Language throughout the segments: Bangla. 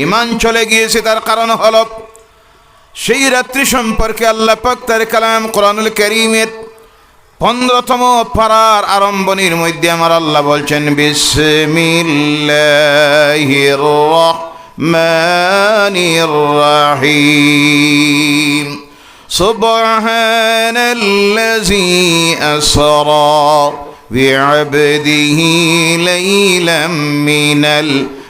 ইমান চলে গিয়েছে তার কারণ হল সেই রাত্রি সম্পর্কে আল্লাহ পাক তার কালাম কোরআনুল করিমের পনেরোতম পাড়ার আরম্ভনির মধ্যে আমার আল্লাহ বলছেন বিসমিল্লাহির রহমানির রহিম سبحان الذي أسرى بعبده ليلا من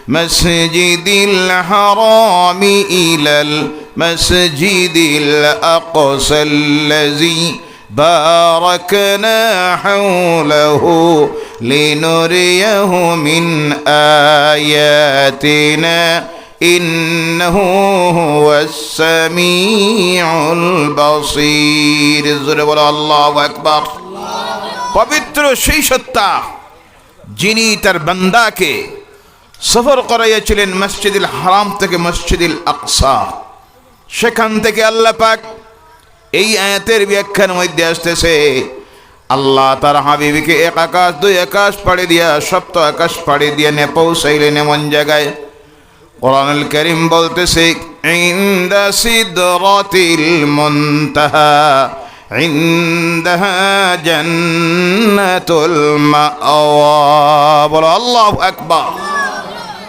المسجد الحرام إلى المسجد الأقصى الذي باركنا حوله لنريه من آياتنا إنه هو السميع البصير জোরে বলো আল্লাহু আকবার পবিত্র সেই সত্তা যিনি তার বান্দাকে সফর করাইয়াছিলেন মসজিদুল হারাম থেকে মসজিদুল আকসা। সেখান থেকে আল্লাহ পাক এই আয়াতের ব্যাখ্যার মধ্যে আসতেছে, আল্লাহ তার হাবিবিকে এক আকাশ, দুই আকাশ পাড়ি দিয়া, সপ্ত আকাশ পাড়ি দিয়ে নে পৌঁছাইলেন এমন জায়গায়। কোরআনুল করিম বলতেছে, ইন্দা সিদরাতিল মুনতাহা ইন্দাহা জান্নাতুল মাওয়া। বলো, আল্লাহু আকবার।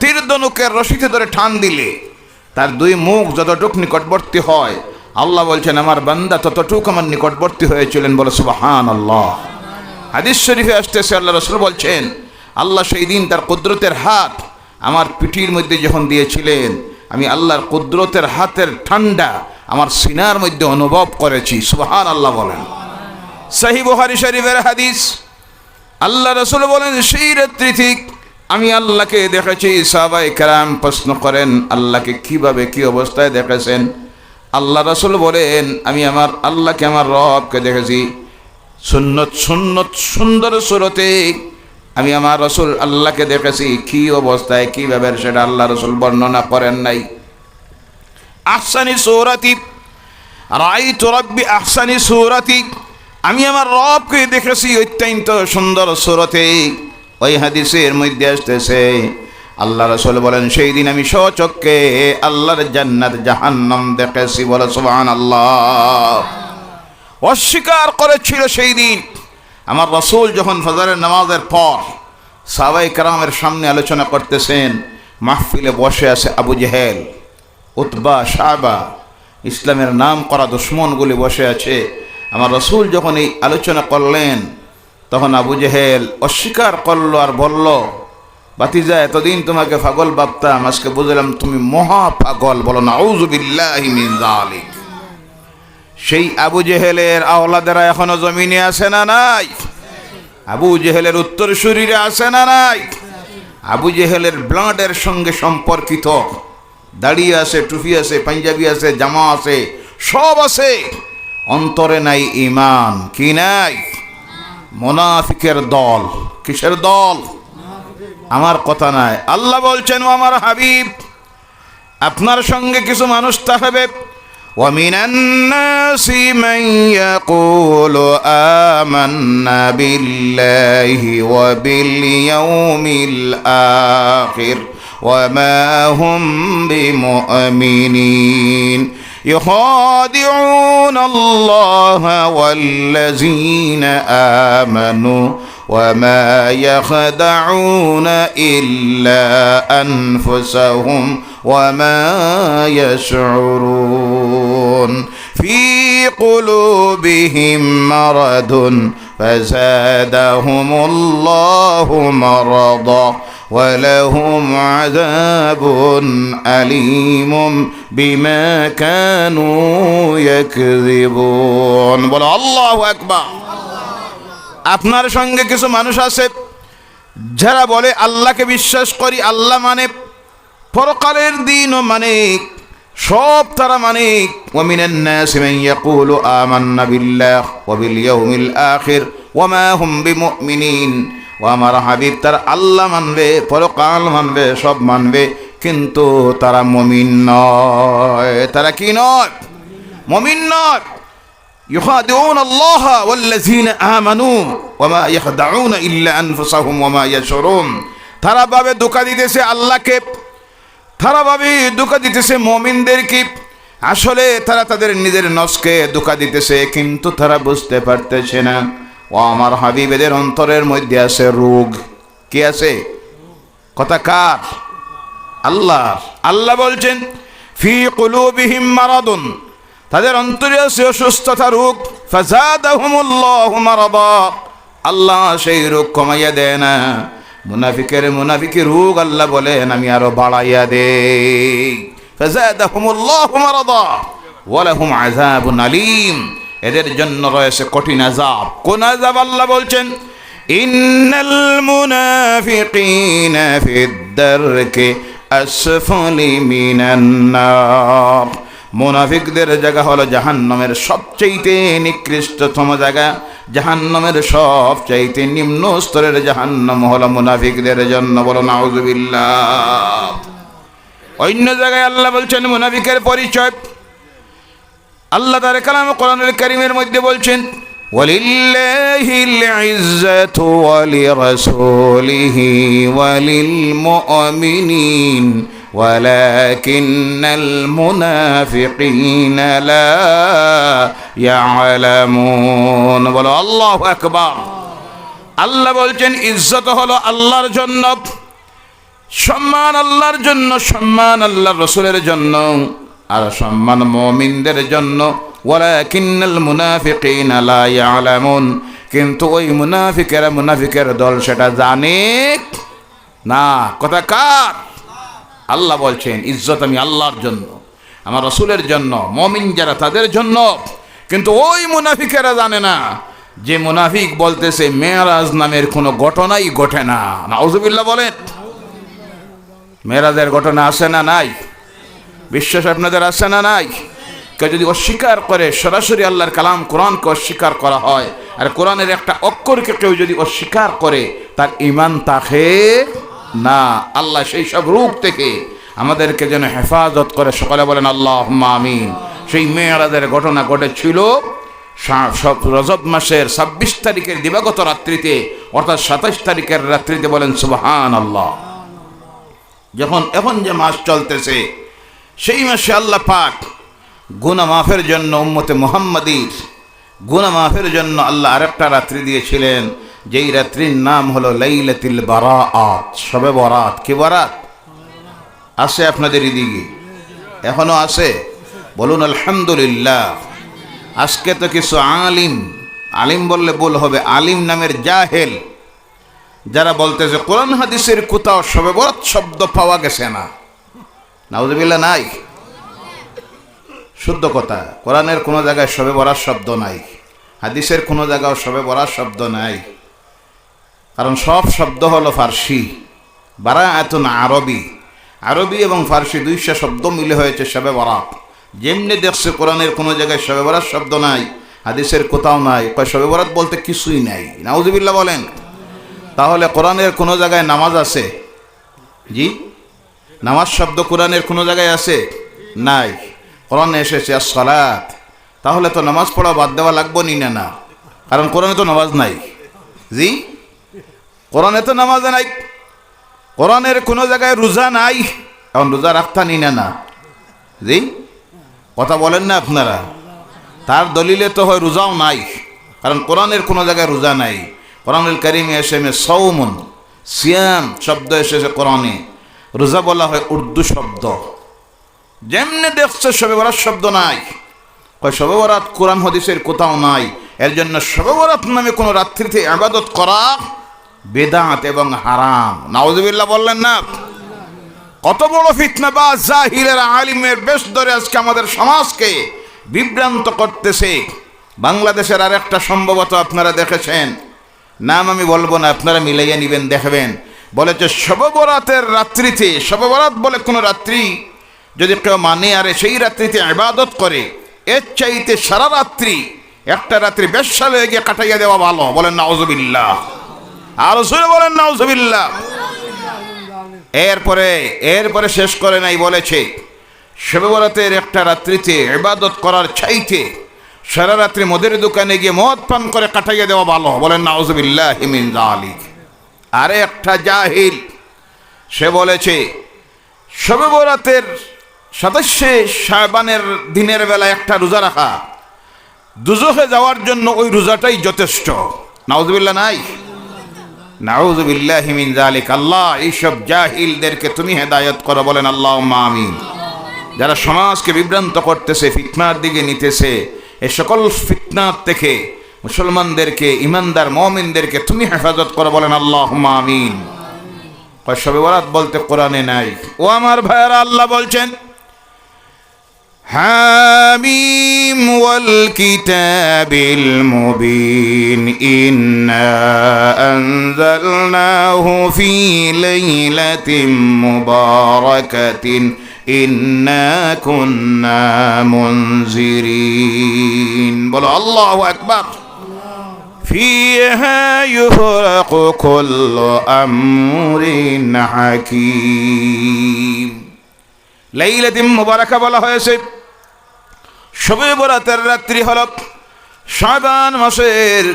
তীর ধনুকের রশিতে ধরে ঠান দিলে, তার দুই মুখ যতটুক নিকটবর্তী হয়, আল্লাহ বলছেন, আমার বান্দা ততটুক আমার নিকটবর্তী হয়েছিলেন। বলে সুবাহান আল্লাহ হাদিস শরীফে আসতেছে, আল্লাহ রসুল বলছেন, আল্লাহ সেই দিন তার কুদরতের হাত আমার পিঠির মধ্যে যখন দিয়েছিলেন, আমি আল্লাহর কুদরতের হাতের ঠান্ডা আমার সিনার মধ্যে অনুভব করেছি। সুবাহান আল্লাহ বলেন। সাহি বুহারি শরীফের হাদিস, আল্লাহ রসুল বলেন, সেই রাত্রি ঠিক আমি আল্লাহকে দেখেছি সাবাই কেরাম প্রশ্ন করেন, আল্লাহকে কীভাবে কি অবস্থায় দেখেছেন? আল্লাহ রসুল বলেন, আমি আমার আল্লাহকে, আমার রবকে দেখেছি। সুন্নত সুন্নত, সুন্দর সুরতে আমি আমার রসুল আল্লাহকে দেখেছি। কি অবস্থায়, কীভাবে, সেটা আল্লাহ রসুল বর্ণনা করেন নাই। আহসানি সৌরাতি রাই রব্বি আহসানি সৌরাতি, আমি আমার রবকে দেখেছি অত্যন্ত সুন্দর সুরতে। ওই হাদিসের মধ্যে আসতেছে, আল্লাহ রসুল বলেন, সেই দিন আমি স্বচক্ষে আল্লাহর জান্নাত জাহান্নাম দেখেছি বলে সোহান আল্লাহ অস্বীকার করেছিল সেই দিন। আমার রসুল যখন ফজরের নামাজের পর সাবাই কারামের সামনে আলোচনা করতেছেন, মাহফিলে বসে আছে আবু জেহেল, উতবা সাহবা ইসলামের নাম করা দুশ্মনগুলি বসে আছে। আমার রসুল যখন এই আলোচনা করলেন তখন আবু জেহেল অস্বীকার করল আর বলল, বাতিজা, এতদিন তোমাকে পাগল ভাবতাম, আজকে বুঝলাম তুমি মহা পাগল, বলো না সেই আবু জেহেলের আওলাদেরা এখনও জমিনে আছে না নাই? আবু জেহেলের উত্তর শরীরে আছে না নাই? আবু জেহেলের ব্লাডের সঙ্গে সম্পর্কিত, দাড়ি আছে, টুপি আছে, পাঞ্জাবি আছে, জামা আছে, সব আছে। অন্তরে নাই ইমান, কি নাই? মোনাফিকের দল কিসের দল আমার কথা নাই আল্লাহ বলছেন ও আমার হাবিব আপনার সঙ্গে কিছু মানুষ থাকবে ومن الناس من يقول آمنا بالله وباليوم الآخر وما هم بمؤمنين يخادعون الله والذين آمنوا وما يخدعون إلا أنفسهم وما يشعرون في قلوبهم مرض فزادهم الله مرضا ولهم عذاب أليم بما كانوا يكذبون বলো আল্লাহু আকবার আপনার সঙ্গে কিছু মানুষ আছে যারা বলে আল্লাহকে বিশ্বাস করি আল্লাহ মানে পরকালের দিনও মানে সব তারা মানে ومن الناس من يقول آمنا بالله وباليوم الآخر وما هم بمؤمنين ও আমার হাবিব তারা আল্লাহ মানবে পরকাল মানবে সব মানবে কিন্তু তারা মমিন নয় তারা কি নয় মমিন নয় يخادعون الله والذين آمنوا وما يخدعون إلا أنفسهم وما يشعرون তারা ভাবে ধোকা দিতেছে আল্লাহকে তারা ভাবে ধোকা দিতেছে মমিনদেরকে আসলে তারা তাদের নিজের নসকে ধোকা দিতেছে কিন্তু তারা বুঝতে পারতেছে না ও আমার হাবিবেদের অন্তরের মধ্যে আছে রোগ। কি আছে? কথা কার? আল্লাহ আল্লাহ বলছেন, ফি কুলুবিহিম মারাদুন। তাদের অন্তরে আছে অসুস্থতা রোগ। ফাজাদাহুমুল্লাহু মারাদা। আল্লাহ সেই রোগ কমাইয়া দেয় না। মুনাফিকের মুনাফিকের রোগ আল্লাহ বলেন, আমি আরও বাড়াইয়া দেই। ফাজাদাহুমুল্লাহু মারাদা। ওয়ালাহুম আযাবুন আলীম। এদের জন্য রয়েছে কঠিন আজাব কোন আযাব আল্লাহ বলছেন? ইন্নাল মুনাফিকিনা ফিদ দারকি আসফলি মিনান মুনাফিকদের জায়গা হলো জাহান্নামের সবচাইতে নিকৃষ্টতম জায়গা। জাহান্নামের সবচাইতে নিম্ন স্তরের জাহান্নাম হলো মুনাফিকদের জন্য। বলো নাউজুবিল্লাহ। অন্য জায়গায় আল্লাহ বলছেন, মুনাফিকের পরিচয়। আল্লাহ তার কালাম কোরআনুল কারীমের মধ্যে বলছেন ولله العزة ولرسوله وللمؤمنين ولكن المنافقين لا يعلمون বলো আল্লাহু আকবার আল্লাহ বলছেন ইজ্জত হলো আল্লাহর জন্য সম্মান আল্লাহর জন্য সম্মান আল্লাহর রসুলের জন্য আর সম্মান মমিনদের জন্য, ওয়ালাকিন্নাল মুনাফিকিনা লা ইয়ালামুন। কিন্তু ওই মুনাফিকেরা মুনাফিকের দল সেটা জানে? না। কথা কার? আল্লাহ বলছেন, ইজ্জত আমি আল্লাহর জন্য, আমার রসুলের জন্য, মমিন যারা তাদের জন্য। কিন্তু ওই মুনাফিকেরা জানে না। যে মুনাফিক বলতেছে, মেয়ারাজ নামের কোনো ঘটনাই ঘটে না। নাউজুবিল্লাহ বলেন। মেয়েরাজের ঘটনা আছে না নাই? বিশ্বাস আপনাদের আছে না নাই? কেউ যদি অস্বীকার করে, সরাসরি আল্লাহর কালাম কোরআনকে অস্বীকার করা হয়, আর কোরআনের একটা অক্ষরকে কেউ যদি অস্বীকার করে, তার ইমান তাকে না। আল্লাহ সেই সব রূপ থেকে আমাদেরকে যেন হেফাজত করে। সকালে বলেন আল্লাহ আমিন। সেই মেয়েরাজের ঘটনা ঘটেছিল রজব মাসের ছাব্বিশ তারিখের দিবাগত রাত্রিতে, অর্থাৎ সাতাশ তারিখের রাত্রিতে বলেন সুবাহান আল্লাহ যখন এখন যে মাস চলতেছে সেই মাসে আল্লাহ পাক গুনা মাফের জন্য উম্মতে মোহাম্মদীর গুনা মাফের জন্য আল্লাহ আরেকটা রাত্রি দিয়েছিলেন, যেই রাত্রির নাম হলো লাইলাতিল বারাআত সবে বরাত। কি বরাত? আছে আপনাদের এদিকে। এখনও আছে বলুন, আলহামদুলিল্লাহ। আজকে তো কিছু আলিম আলিম বললে বল হবে, আলিম নামের জাহেল। যারা বলতেছে, কোরআন হাদিসের কোথাও সবে বরাত শব্দ পাওয়া গেছে না। নাউজুবিল্লাহ নাই। শুদ্ধ কথা, কোরআনের কোনো জায়গায় সবে বরার শব্দ নাই, হাদিসের কোনো জায়গাও সবে বরার শব্দ নাই। কারণ সব শব্দ হলো ফার্সি বারা এত না আরবি। আরবি এবং ফার্সি দুইশো শব্দ মিলে হয়েছে সবে বরাত। যেমনি দেখছে কোরআনের কোনো জায়গায় সবে বরার শব্দ নাই, হাদিসের কোথাও নাই, কয় সবে বরাত বলতে কিছুই নাই। নাউজুবিল্লাহ বলেন, তাহলে কোরআনের কোনো জায়গায় নামাজ আছে? জি? নামাজ শব্দ কোরআনের কোনো জায়গায় আছে? নাই। কোরআনে এসেছে আর সলাৎ তাহলে তো নামাজ পড়া বাদ দেওয়া লাগবো নি না না? কারণ কোরআনে তো নামাজ নাই। জি? কোরআনে তো নামাজ নাই। কোরআনের কোনো জায়গায় রোজা নাই। এখন রোজা রাখতা নি না না? জি? কথা বলেন না আপনারা। তার দলিলে তো হয় রোজাও নাই। কারণ কোরআনের কোনো জায়গায় রোজা নাই। কোরআনুল করিমে এসে সৌমন সিয়াম শব্দ এসেছে কোরআনে। রোজা বলা হয় উর্দু শব্দ। যেমনি দেখছে শবে বরাত শব্দ নাই শবে বরাত কোরআন হদিসের কোথাও নাই, এর জন্য শবে বরাত নামে কোনো রাত্রিতে আবাদত করা বেদাত এবং হারাম। নাওজবিল্লাহ বললেন না? কত বড় ফিতনা বা জাহিলের আলিমের বেশ ধরে আজকে আমাদের সমাজকে বিভ্রান্ত করতেছে। বাংলাদেশের আরেকটা সম্ভবত আপনারা দেখেছেন। নাম আমি বলব না, আপনারা মিলাইয়া নিবেন, দেখবেন। বলেছে শববরাতের রাত্রিতে, শববরাত বলে কোনো রাত্রি যদি কেউ মানে আরে সেই রাত্রিতে ইবাদত করে, এর চাইতে সারা রাত্রি একটা রাত্রি বেশাল হয়ে গিয়ে কাটাইয়া দেওয়া ভালো। বলেন, নাউজুবিল্লাহ। আর রসুল বলেন, নাউজুবিল্লাহ। এরপরে এরপরে শেষ করে নাই বলেছে, শিববরাতের একটা রাত্রিতে ইবাদত করার চাইতে সারা রাত্রি মদের দোকানে গিয়ে মদ পান করে কাটাইয়া দেওয়া ভালো। বলেন, নাউজুবিল্লাহ হিমিন জালিক আরে একটা জাহিল। সে বলেছে শবে সদস্যে সাবানের দিনের বেলা একটা রোজা রাখা। দুজোহে যাওয়ার জন্য ওই রোজাটাই যথেষ্ট। নাউজুবিল্লাহ নাই? নাউজুবিল্লাহ মিন জালিক আল্লাহ, এইসব জাহিলদেরকে তুমি হেদায়ত করো বলেন আল্লাহ আমিন। যারা সমাজকে বিভ্রান্ত করতেছে, ফিতনার দিকে নিতেছে, এ সকল ফিতনার থেকে মুসলমানদেরকে, ইমানদার মমিনদেরকে তুমি হেফাজত করো, বলেন আল্লাহ আমিন। শবে বরাত বলতে কোরআনে নাই। ও আমার ভাইয়ারা, আল্লাহ বলছেন, হামিম ওয়াল কিতাবিল মুবিন, ইন্না আনজালনাহু ফি লাইলাতিন মুবারাকাতিন, ইন্না কুন্না মুনজিরিন। বলো, আল্লাহু আকবার। فيها يفرق كل أمر حكيم লাইলাতিম মুবারাকা বলা হয়েছে শবে বরাতের রাত্রি হল শাবান মাসের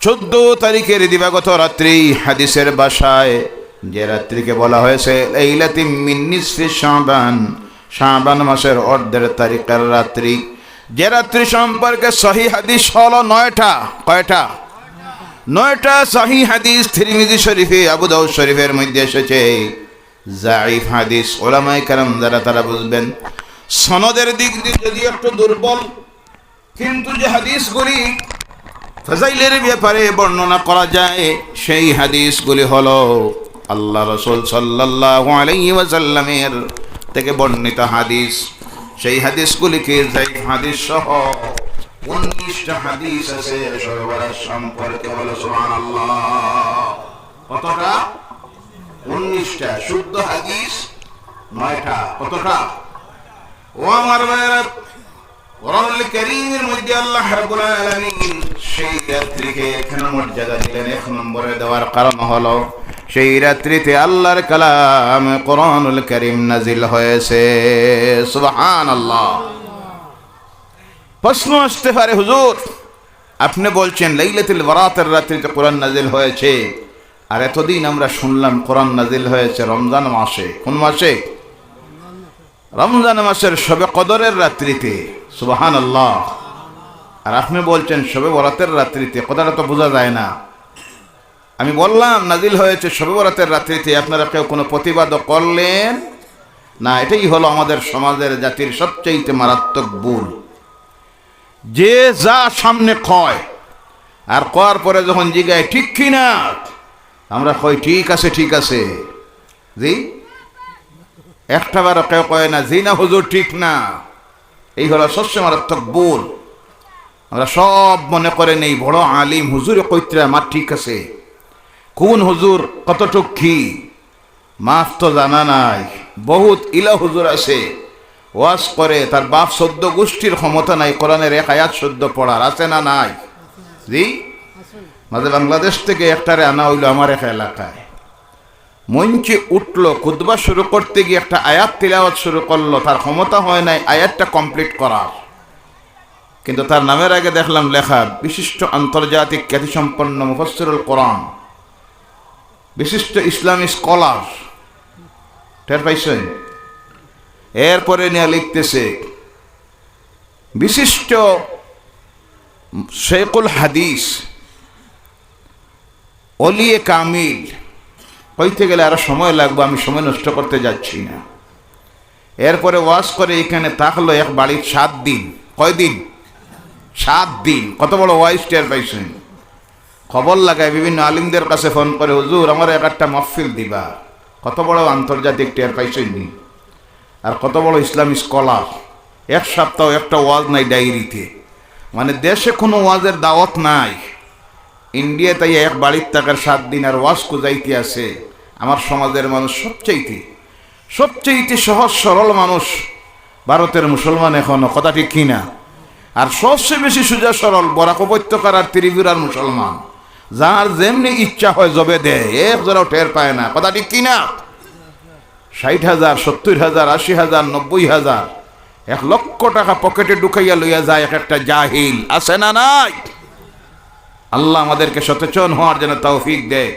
চোদ্দ তারিখের দিবাগত রাত্রি হাদিসের বাসায় যে রাত্রিকে বলা হয়েছে লাইলাতিম মিন্নিসফি শাবান শাবান মাসের অর্ধের তারিখের রাত্রি যে রাত্রি সম্পর্কে সহি হাদিস হলো নয়টা। কয়টা? নয়টা সহি হাদিস থিরমিজি শরীফে, আবু দাউদ শরীফের মধ্যে এসেছে। জাইফ হাদিস ওলামাই কারাম যারা, তারা বুঝবেন। সনদের দিক দিয়ে যদি একটু দুর্বল, কিন্তু যে হাদিসগুলি ফাজাইলের ব্যাপারে বর্ণনা করা যায়, সেই হাদিসগুলি হলো আল্লাহ রসুল সাল্লাল্লাহু আলাইহি ওয়াসাল্লামের থেকে বর্ণিত হাদিস। সেই হাদিসগুলিকে জাইফ হাদিস সহ উনিশটা হাদিস আছে সর্বরাজ সম্পর্কে বলো, সুবহানাল্লাহ। কতটা? উনিশটা। শুদ্ধ হাদিস নয়টা। কতটা? ও আমার ভাইয়েরা, কোরআনুল কারীমের মধ্যে আল্লাহ রাব্বুল সেই রাত্রিকে এখানে মর্যাদা দিলেন, এক নম্বরে দেওয়ার কারণ হলো সেই রাত্রিতে আল্লাহর কালাম কোরআনুল কারীম নাজিল হয়েছে। সুবহানাল্লাহ। প্রশ্ন আসতে পারে, হুজুর, আপনি বলছেন লাইলাতুল বরাতের রাত্রিতে কোরআন নাজিল হয়েছে। আর এতদিন আমরা শুনলাম কোরআন নাজিল হয়েছে রমজান মাসে। কোন মাসে? রমজান মাসের শবে কদরের রাত্রিতে। সুবাহান আল্লাহ আর আপনি বলছেন শবে বরাতের রাত্রিতে, কথাটা তো বোঝা যায় না। আমি বললাম, নাজিল হয়েছে শবে রাত্রিতে, আপনারা কেউ কোনো প্রতিবাদ করলেন? না, এটাই হলো আমাদের সমাজের জাতির সবচাইতে মারাত্মক ভুল। যে যা সামনে কয় আর কয়ার পরে যখন জিগায়, ঠিক কিনা আমরা কই, ঠিক আছে ঠিক আছে। জি? একটা বার কেউ কয় না, জি না হুজুর, ঠিক না। এই হলো সবচেয়ে মারাত্মক ভুল। আমরা সব মনে করে নেই বড় আলিম হুজুরে কইত্রা আমার ঠিক আছে। কোন হুজুর কতটুক কি? মাফ তো জানা নাই। বহুত ইলা হুজুর আছে ওয়াজ করে, তার বাপ সদ্য গোষ্ঠীর ক্ষমতা নাই, কোরআনের এক আয়াত সদ্য পড়ার, আছে না নাই? জি? মাঝে বাংলাদেশ থেকে একটারে আনা হইল আমার এক এলাকায়। মঞ্চে উঠল খুদবা শুরু করতে গিয়ে একটা আয়াত তিলাওয়াত শুরু করল, তার ক্ষমতা হয় নাই, আয়াতটা কমপ্লিট করার। কিন্তু তার নামের আগে দেখলাম লেখা, বিশিষ্ট আন্তর্জাতিক খ্যাতিসম্পন্ন মুফসিরুল কোরআন। বিশিষ্ট ইসলামী স্কলার, টের পাইছেন? এরপরে নিয়ে লিখতেছে, বিশিষ্ট শেখুল হাদিস, অলিয়ে কামিল, হইতে গেলে আরও সময় লাগবে, আমি সময় নষ্ট করতে যাচ্ছি না। এরপরে ওয়াশ করে এখানে থাকল এক বাড়ির সাত দিন। কয়দিন? সাত দিন। কত বড় ওয়াইস টের পাইছেন? খবর লাগায় বিভিন্ন আলিমদের কাছে ফোন করে, হুজুর, আমার এক একটা মহফিল দিবা। কত বড় আন্তর্জাতিক টের পাইছেন নি। আর কত বড় ইসলামী স্কলার। এক সপ্তাহ একটা ওয়াজ নাই ডায়েরিতে। মানে দেশে কোনো ওয়াজের দাওয়াত নাই। ইন্ডিয়া তাই এক বাড়ির টাকার সাত দিন আর ওয়াজ কুজাইতে আছে আমার সমাজের মানুষ সবচাইতে। সবচেয়ে সহজ সরল মানুষ ভারতের মুসলমান এখনও, কথা ঠিক কিনা? আর সবচেয়ে বেশি সোজা সরল বরাক উপত্যকার আর ত্রিপুরার মুসলমান। যার যেমনি ইচ্ছা হয় জবে দেয় এক জোড়াও টের পায় না। কথা ঠিক কিনা? ষাট হাজার, সত্তর হাজার, আশি হাজার, নব্বই হাজার। এক লক্ষ টাকা পকেটে ঢুকাইয়া লইয়া যায় এক একটা জাহিল। আছে না নাই? আল্লাহ আমাদেরকে সচেতন হওয়ার জন্য তৌফিক দেয়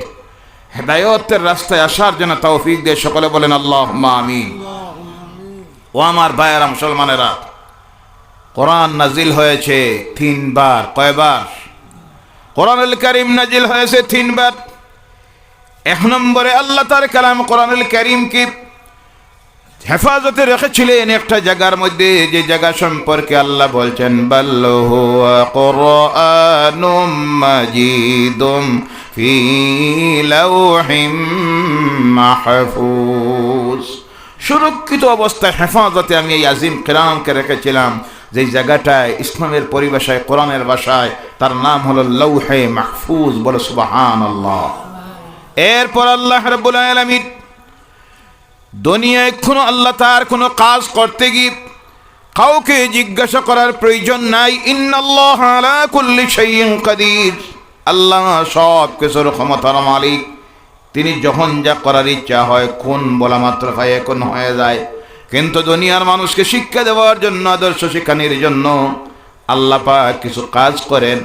হেদায়তের রাস্তায় আসার জন্য তৌফিক দেয় সকলে বলেন আল্লাহ আমি ও আমার ভাইয়েরা মুসলমানেরা, কোরআন নাজিল হয়েছে তিনবার, কয়বার? কোরআনুল করিম নাজিল হয়েছে তিনবার। এক নম্বরে আল্লাহ তার কালাম কোরআনুল করিম কি হেফাজতে রেখেছিলেন একটা জায়গার মধ্যে, যে জায়গা সম্পর্কে আল্লাহ বলছেন মাজিদুম ফি লাউহিম মাহফুজ। সুরক্ষিত অবস্থায় হেফাজতে আমি এই আজিম কিরামকে রেখেছিলাম। যে জায়গাটায় ইসলামের পরিভাষায়, কোরআনের ভাষায়, তার নাম হলো লৌহে মাহফুজ বলে সুবাহান আল্লাহ এরপর আল্লাহ রব্বুল আলমিন দুনিয়ায় কোনো আল্লাহ তার কোনো কাজ করতে গিয়ে কাউকে জিজ্ঞাসা করার প্রয়োজন নাই। কাদির। আল্লাহ সব কিছুর ক্ষমতার মালিক। তিনি যখন যা করার ইচ্ছা হয় কোন বলা মাত্র হয়, এখন হয়ে যায়। কিন্তু দুনিয়ার মানুষকে শিক্ষা দেওয়ার জন্য, আদর্শ শিক্ষানির জন্য আল্লাহ পাক কিছু কাজ করেন।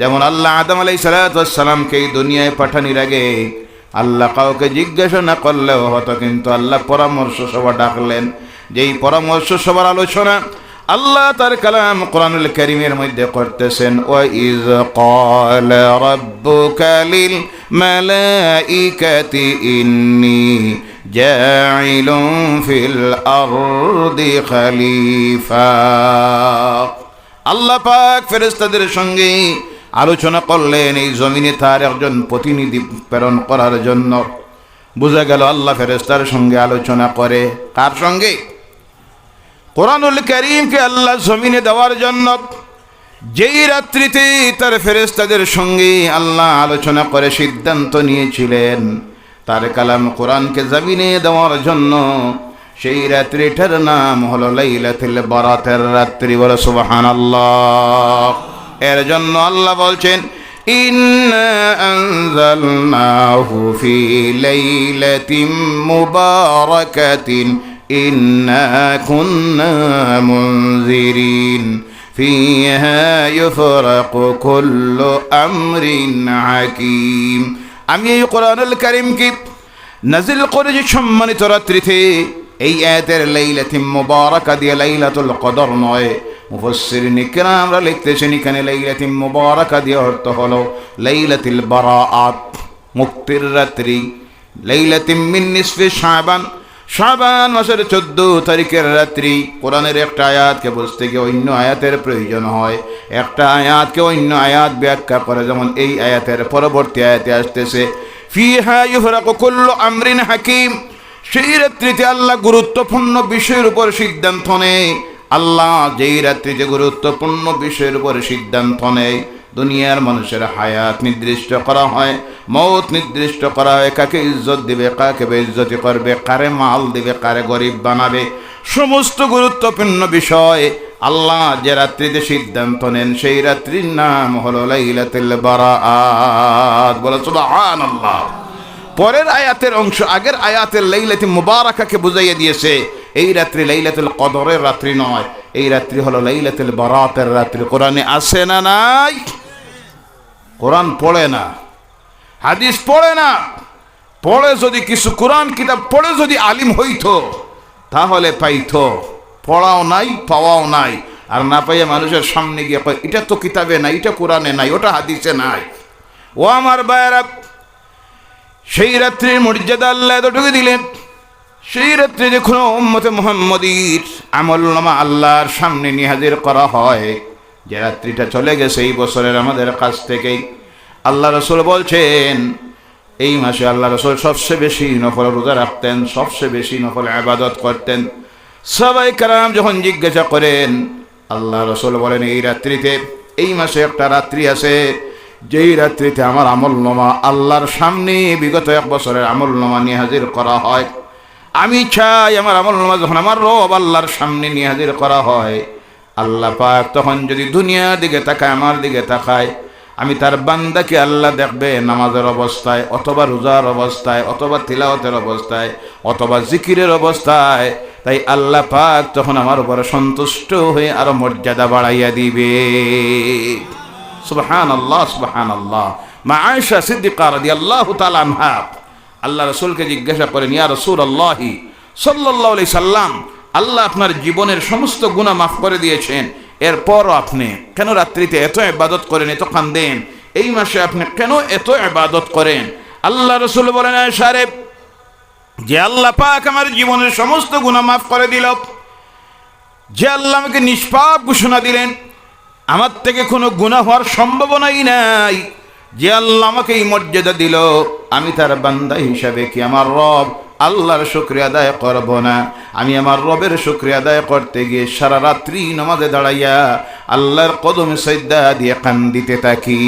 যেমন আল্লাহ আদম আলাই সালাতামকে এই দুনিয়ায় পাঠানির আগে আল্লাহ কাউকে জিজ্ঞাসা না করলেও হতো, কিন্তু আল্লাহ পরামর্শ সভা ডাকলেন। যেই পরামর্শ সভার আলোচনা আল্লাহ তার কালাম কোরআনুল করিমের মধ্যে করতেছেন ও ইজ কল রব্বু কালিল মালাইকাতি ইন্নী جاعل في الأرض خليفة আল্লাহ পাক ফেরেস্তাদের সঙ্গে আলোচনা করলেন এই জমিনে তার একজন প্রতিনিধি প্রেরণ করার জন্য বোঝা গেল আল্লাহ ফেরেস্তার সঙ্গে আলোচনা করে কার সঙ্গে কোরআনুল করিমকে আল্লাহ জমিনে দেওয়ার জন্য যেই রাত্রিতে তার ফেরেস্তাদের সঙ্গে আল্লাহ আলোচনা করে সিদ্ধান্ত নিয়েছিলেন তার কালাম কোরআনকে জমিনে দেওয়ার জন্য। সেই রাত্রিটার নাম হলো লাইলাতিল বরাতের রাত্রি বলে সুবাহান আল্লাহ এর জন্য আল্লাহ বলছেন আনজালনাহু ফি লাইলাতিম মুবারাকাতিন, ইন্না কুন্না মুনজিরিন, ফিহা ইউফরাকু কুল্লু আমরিন হাকীম। আমি এই কোরআনুল করিমকে নাজিল করেছি সম্মানিত রাত্রিতে। এই আয়াতের লাইলাতি মুবারাকা দিয়ে লাইলাতুল কদর নয়। মুফাসসির নিকরামরা লিখতেছেন, এখানে লাইলাতি মুবারাকা দিয়ে অর্থ হলো লাইলাতুল বারাআত, মুক্তির রাত্রি। লাইলাতিম মিন নিসফি শাবান শাবান মাসের চোদ্দ তারিখের রাত্রি কোরআনের একটা আয়াতকে বুঝতে গিয়ে অন্য আয়াতের প্রয়োজন হয়। একটা আয়াতকে অন্য আয়াত ব্যাখ্যা করে, যেমন এই আয়াতের পরবর্তী আয়াতে আসতেছে আমরিন হাকিম। সেই রাত্রিতে আল্লাহ গুরুত্বপূর্ণ বিষয়ের উপর সিদ্ধান্ত নেয়। আল্লাহ যেই রাত্রিতে গুরুত্বপূর্ণ বিষয়ের উপর সিদ্ধান্ত নেয় দুনিয়ার মানুষের হায়াত নির্দিষ্ট করা হয়, মৌত নির্দিষ্ট করা হয়, কাকে ইজ্জত দিবে, কাকে বেইজ্জতি করবে, কারে মাল দিবে, কারে গরিব বানাবে। সমস্ত গুরুত্বপূর্ণ বিষয় আল্লাহ যে রাত্রিতে সিদ্ধান্ত নেন, সেই রাত্রির নাম হলো লাইলাতুল বারাআত বলে, সুবহানাল্লাহ। পরের আয়াতের অংশ, আগের আয়াতের লাইলাতি মুবারাকাকে বুঝাইয়া দিয়েছে, এই রাত্রি লাইলাতুল কদরের রাত্রি নয়, এই রাত্রি হলো লাইলাতুল বারাতের রাত্রি। কোরআনে আসে না নাই? কোরআন পড়ে না, হাদিস পড়ে না, পড়ে যদি কিছু কোরআন কিতাব, পড়ে যদি আলিম হইতো, তাহলে পাইতো। পড়াও নাই, পাওয়াও নাই, আর না পাইয়া মানুষের সামনে গিয়ে কয় এটা তো কিতাবে নাই, এটা কোরআনে নাই, ওটা হাদিসে নাই। ও আমার বায়রা সেই রাত্রির মর্যাদা আল্লাহ এতটুকু দিলেন, সেই রাত্রে যখন মোহাম্মদীর আমল নামা আল্লাহর সামনে নিয়ে হাজির করা হয় যে রাত্রিটা চলে গেছে, এই বছরের আমাদের কাছ থেকেই আল্লাহ রসুল বলছেন, এই মাসে আল্লাহ রসুল সবচেয়ে বেশি নফল রোজা রাখতেন, সবচেয়ে বেশি নফল আবাদত করতেন। সবাই কারাম যখন জিজ্ঞাসা করেন, আল্লাহ রসুল বলেন, এই রাত্রিতে, এই মাসে একটা রাত্রি আছে, যেই রাত্রিতে আমার আমল নামা আল্লাহর সামনে বিগত এক বছরের আমল নামা নিয়ে হাজির করা হয়। আমি চাই আমার আমল নামা যখন আমার রব আল্লাহর সামনে নিয়ে হাজির করা হয় আল্লাহ পাক তখন যদি দুনিয়ার দিকে তাকায়, আমার দিকে তাকায়, আমি তার বান্দাকে আল্লাহ দেখবে নামাজের অবস্থায়, অথবা রোজার অবস্থায়, অথবা তিলাওয়াতের অবস্থায়, অথবা জিকিরের অবস্থায়, তাই আল্লাহ পাক তখন আমার উপরে সন্তুষ্ট হয়ে আরও মর্যাদা বাড়াইয়া দিবে। সুবহান আল্লাহ আল্লাহ মা আয়েশা সিদ্দিকা রাদিয়াল্লাহু তাআলা আনহা। আল্লাহ রসুলকে জিজ্ঞাসা করেন, ইয়া রসুল আল্লাহি সাল্লাহ সাল্লাম আল্লাহ আপনার জীবনের সমস্ত গুণা মাফ করে দিয়েছেন। এরপরও আপনি কেন রাত্রিতে এত ইবাদত করেন, এত কান্দেন? এই মাসে আপনি কেন এত ইবাদত করেন? আল্লাহ রসুল বলেন সারে যে আল্লাহ পাক আমার জীবনের সমস্ত গুণা মাফ করে দিল, যে আল্লাহ আমাকে নিষ্পাপ ঘোষণা দিলেন, আমার থেকে কোনো গুণা হওয়ার সম্ভাবনাই নাই। যে আল্লাহ আমাকে এই মর্যাদা দিল, আমি তার বান্দা হিসাবে কি আমার রব আল্লাহর শুক্রিয়া আদায় করব না। আমি আমার রবের শুক্রিয়া আদায় করতে গিয়ে সারা রাত্রি নমাজে দাঁড়াইয়া আল্লাহর কদমে সৈদ্যা দিয়ে কান্দিতে থাকি।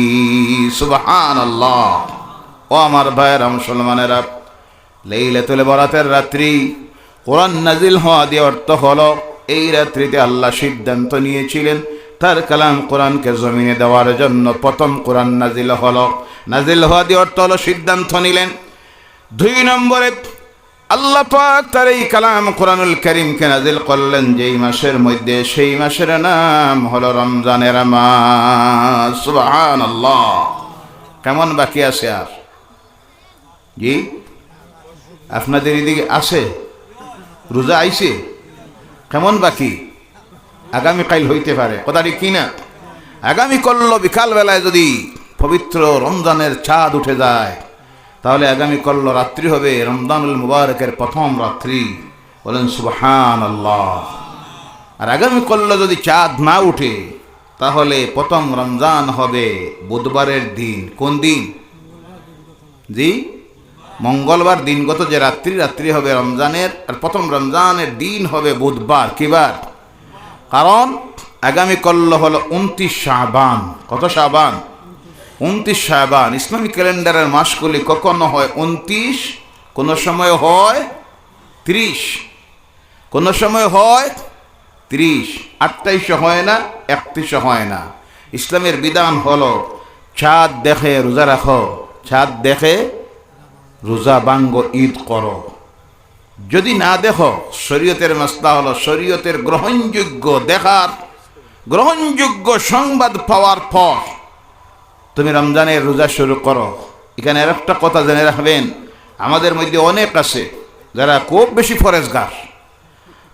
সুবাহান আল্লাহ ও আমার ভাইয়ের মুসলমানেরা, লেইলাতুল বরাতের রাত্রি কোরআন নাজিল হওয়া দিয়ে অর্থ হলো, এই রাত্রিতে আল্লাহ সিদ্ধান্ত নিয়েছিলেন, তার কালাম কোরআনকে জমিনে দেওয়ার জন্য প্রথম কোরআন নাজিল হলো। নাজিল হওয়া দিয়ে অর্থ হলো সিদ্ধান্ত নিলেন। দুই নম্বরে আল্লাহ পাক তার এই কালাম কোরআনুল করিমকে নাজিল করলেন যেই মাসের মধ্যে, সেই মাসের নাম হলো রমজানের মাস। সুবহানাল্লাহ। কেমন বাকি আছে আর? জি? আপনাদের এদিকে আছে? রোজা আইছে? কেমন বাকি? আগামী কাল হইতে পারে। কথাটি কি না? আগামী কল্ল বিকালবেলায় যদি পবিত্র রমজানের চাঁদ উঠে যায় তাহলে আগামী কল্ল রাত্রি হবে, রমজানুল মুবারকের প্রথম রাত্রি। বলেন সুবহান আল্লাহ আর আগামী কল্ল যদি চাঁদ না উঠে, তাহলে প্রথম রমজান হবে বুধবারের দিন। কোন দিন? জি? মঙ্গলবার দিনগত যে রাত্রি রাত্রি হবে রমজানের, আর প্রথম রমজানের দিন হবে বুধবার। কিবার? কারণ আগামী কল্ল হলো উনত্রিশ শাহবান কত শাহবান উনত্রিশ শাহবান ইসলামী ক্যালেন্ডারের মাসগুলি কখনো হয় উনত্রিশ, কোনো সময় হয় ত্রিশ, কোনো সময় হয় ত্রিশ আটটাইশে হয় না, একত্রিশে হয় না। ইসলামের বিধান হলো চাঁদ দেখে রোজা রাখো চাঁদ দেখে রোজা বাঙ্গ ঈদ করো। যদি না দেখো, শরীয়তের মাস্তা হলো, শরীয়তের গ্রহণযোগ্য দেখার, গ্রহণযোগ্য সংবাদ পাওয়ার পর তুমি রমজানের রোজা শুরু করো। এখানে আর একটা কথা জেনে রাখবেন, আমাদের মধ্যে অনেক আছে যারা খুব বেশি ফরেজগার।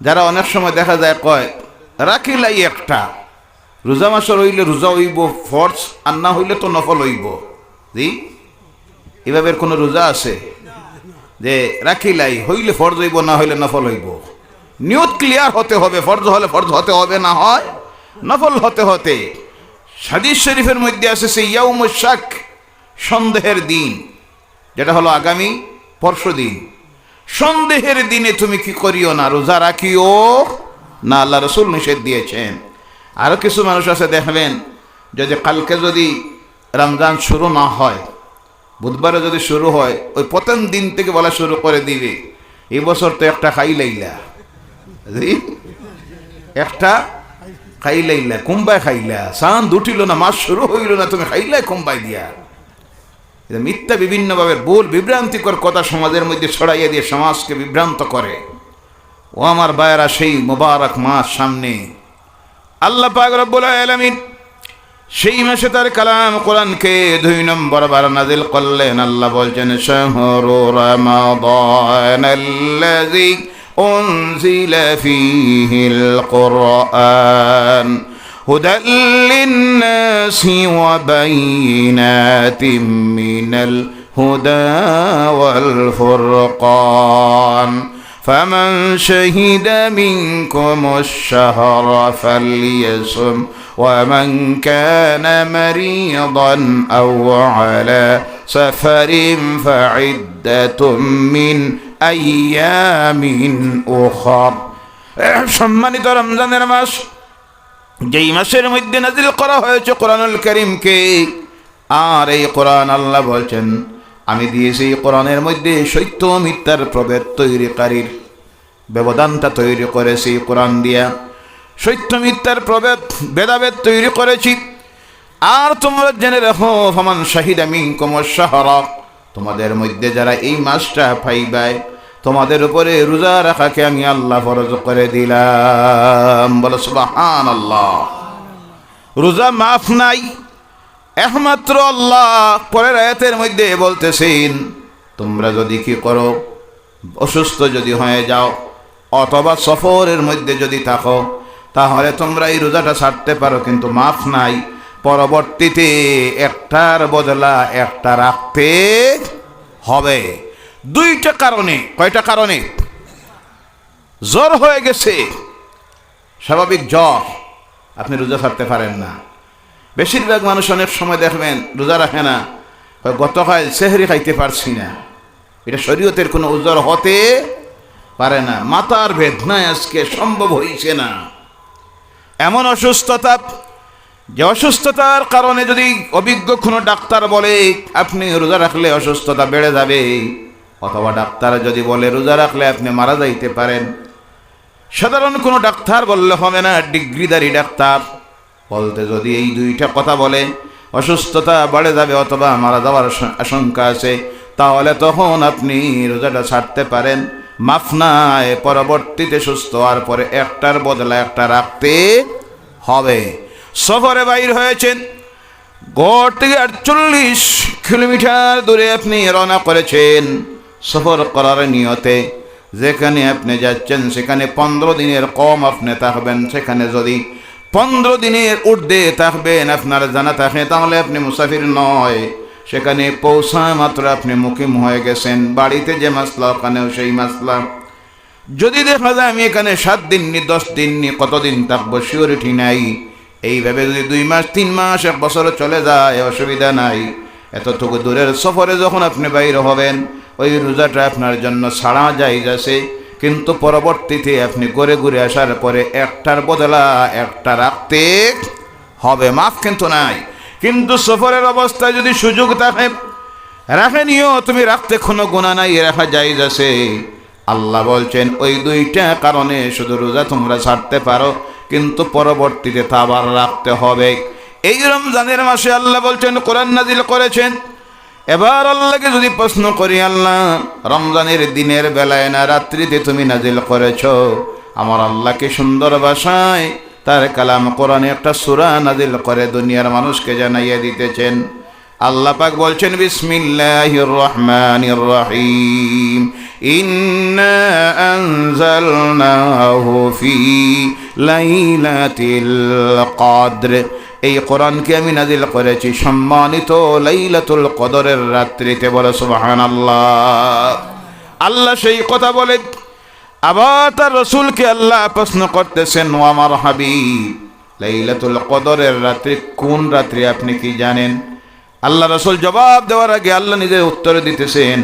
যারা অনেক সময় দেখা যায় কয়, রাখিলাই একটা, রোজা মাসের হইলে রোজা হইব ফর্স আর না হইলে তো নফল হইব। জি? এভাবে কোনো রোজা আছে? যে রাখিলাই, হইলে ফর্জ হইব, না হইলে নফল হইব। নিয়ত ক্লিয়ার হতে হবে, ফর্জ হলে ফর্জ হতে হবে, না হয় নফল হতে হতে। হাদিস শরীফের মধ্যে আছে সেই ইয়াউম শাক, সন্দেহের দিন। যেটা হলো আগামী পরশু দিন। সন্দেহের দিনে তুমি কি করিও না, রোজা রাখিও না, আল্লাহ রসুল নিষেধ দিয়েছেন। আরও কিছু মানুষ আছে দেখবেন, যদি কালকে যদি রমজান শুরু না হয়, বুধবারে যদি শুরু হয়, ওই প্রথম দিন থেকে বলা শুরু করে দিবে এবছর তো একটা খাই লাইলা একটা খাই লাইলা কুম্বাই খাইলা সান দুটিল না মাস শুরু হইল না, তুমি খাইলাই কুম্বাই দিয়া। মিথ্যা বিভিন্নভাবে ভুল, বিভ্রান্তিকর কথা সমাজের মধ্যে ছড়াইয়া দিয়ে সমাজকে বিভ্রান্ত করে। ও আমার বায়রা সেই মোবারক মাস সামনে। আল্লাহ পাক রব্বুল আলামিন সেই মাসে তার কালাম কোরআনকে দুই নম্বর বার নাজিল করলেন। আল্লাহ বলছেন, শাহরু রমাদান أنزل فيه القرآن هدى للناس وبينات من الهدى والفرقان فمن شهد منكم الشهر فليصم ومن كان مريضا أو على سفر فعدة من আইয়ামিন ওখর সম্মানিত রমজানের মাস, যেই মাসের মধ্যে নাজিল করা হয়েছে কোরআনুল করিমকে, আর এই কোরআন আল্লাহ বলছেন, আমি দিয়েছি এই কোরআনের মধ্যে সত্য মিথ্যার প্রভেদ তৈরিকারীর ব্যবধানটা তৈরি করেছি, কোরআন দিয়া। সত্য মিথ্যার প্রভেদ, ভেদাভেদ তৈরি করেছি। আর তোমরা জেনে রাখো, ফমান শাহিদ আমি কোমর শাহরক তোমাদের মধ্যে যারা এই মাসটা পাইবায় তোমাদের উপরে রোজা রাখাকে আমি আল্লাহ ফরজ করে দিলাম। বলো সুবাহান আল্লাহ রোজা মাফ নাই। একমাত্র আল্লাহ পরের আয়াতের মধ্যে বলতেছেন, তোমরা যদি কি করো, অসুস্থ যদি হয়ে যাও, অথবা সফরের মধ্যে যদি থাকো, তাহলে তোমরা এই রোজাটা ছাড়তে পারো, কিন্তু মাফ নাই। পরবর্তীতে একটার বদলা একটা রাখতে হবে। দুইটা কারণে, কয়টা কারণে? জ্বর হয়ে গেছে, স্বাভাবিক জ্বর, আপনি রোজা ছাড়তে পারেন না। বেশিরভাগ মানুষ অনেক সময় দেখবেন রোজা রাখে না গতকাল সেহরি খাইতে পারছি না। এটা শরীয়তের কোনো উজ্জ্বল হতে পারে না। মাতার বেদনায় আজকে সম্ভব হইছে না। এমন অসুস্থতা যে অসুস্থতার কারণে যদি অভিজ্ঞ কোনো ডাক্তার বলে, আপনি রোজা রাখলে অসুস্থতা বেড়ে যাবে। অথবা ডাক্তার যদি বলে, রোজা রাখলে আপনি মারা যাইতে পারেন। সাধারণ কোনো ডাক্তার বললে হবে না ডিগ্রিদারি ডাক্তার। বলতে যদি এই দুইটা কথা বলে, অসুস্থতা বেড়ে যাবে অথবা মারা যাওয়ার আশঙ্কা আছে, তাহলে তখন আপনি রোজাটা ছাড়তে পারেন। মাফ নাই পরবর্তীতে সুস্থ হওয়ার পরে একটার বদলা একটা রাখতে হবে। সফরে বাইর হয়েছেন। গড় থেকে আটচল্লিশ কিলোমিটার দূরে আপনি রওনা করেছেন সফর করার নিয়তে। যেখানে আপনি যাচ্ছেন, সেখানে পনেরো দিনের কম আপনি থাকবেন। সেখানে যদি পনেরো দিনের ঊর্ধ্বে থাকবেন, আপনার জানা থাকে, তাহলে আপনি মুসাফির নয়। সেখানে পৌঁছা মাত্র আপনি মুখিম হয়ে গেছেন। বাড়িতে যে মাসলা, ওখানেও সেই মাসলা। যদি দেখা যায় আমি এখানে সাত দিন নি, দশ দিন নি, কতদিন থাকব সিওরিটি নাই। এইভাবে যদি দুই মাস, তিন মাস, এক বছর চলে যায়, অসুবিধা নাই। এতটুকু দূরের সফরে যখন আপনি বাইরে হবেন, ওই রোজাটা আপনার জন্য ছাড়া যায় যাচ্ছে কিন্তু পরবর্তীতে আপনি ঘুরে ঘুরে আসার পরে একটার বদলা, একটা রাখতে হবে, মাফ কিন্তু নাই। কিন্তু সফরের অবস্থায় যদি সুযোগ থাকে, রাখে নিও, তুমি রাখতে কোনো গুণা নাই, রাখা যাই যাচ্ছে আল্লাহ বলছেন, ওই দুইটা কারণে শুধু রোজা তোমরা ছাড়তে পারো কিন্তু পরবর্তীতে তা আবার রাখতে হবে। এই রমজানের মাসে আল্লাহ বলছেন, কোরআন নাজিল করেছেন। এবার আল্লাহকে যদি প্রশ্ন করি, আল্লাহ, রমজানের দিনের বেলায় না রাত্রিতে তুমি নাজিল করেছ? আমার আল্লাহকে সুন্দর ভাষায় তার কালাম কোরআনে একটা সুরা নাজিল করে দুনিয়ার মানুষকে জানাইয়া দিতেছেন। আল্লাহ পাক বলছেন, বিসমিল্লাহির রহমানির রহিম। ইন্না আনজালনাহু ফি লাইলাতিল কদর। এই কোরআনকে আমি নাজিল করেছি সম্মানিত লাইলাতুল কদরের রাত্রিতে। বলে, সুবহানাল্লাহ। আল্লাহ সেই কথা বলে আবার তার রসুলকে আল্লাহ প্রশ্ন করতেছেন, ও আমার হাবিব, লাইলাতুল কদরের রাত্রি কোন রাত্রি আপনি কি জানেন? আল্লাহ রসুল জবাব দেওয়ার আগে আল্লাহ নিজে উত্তর দিতেছেন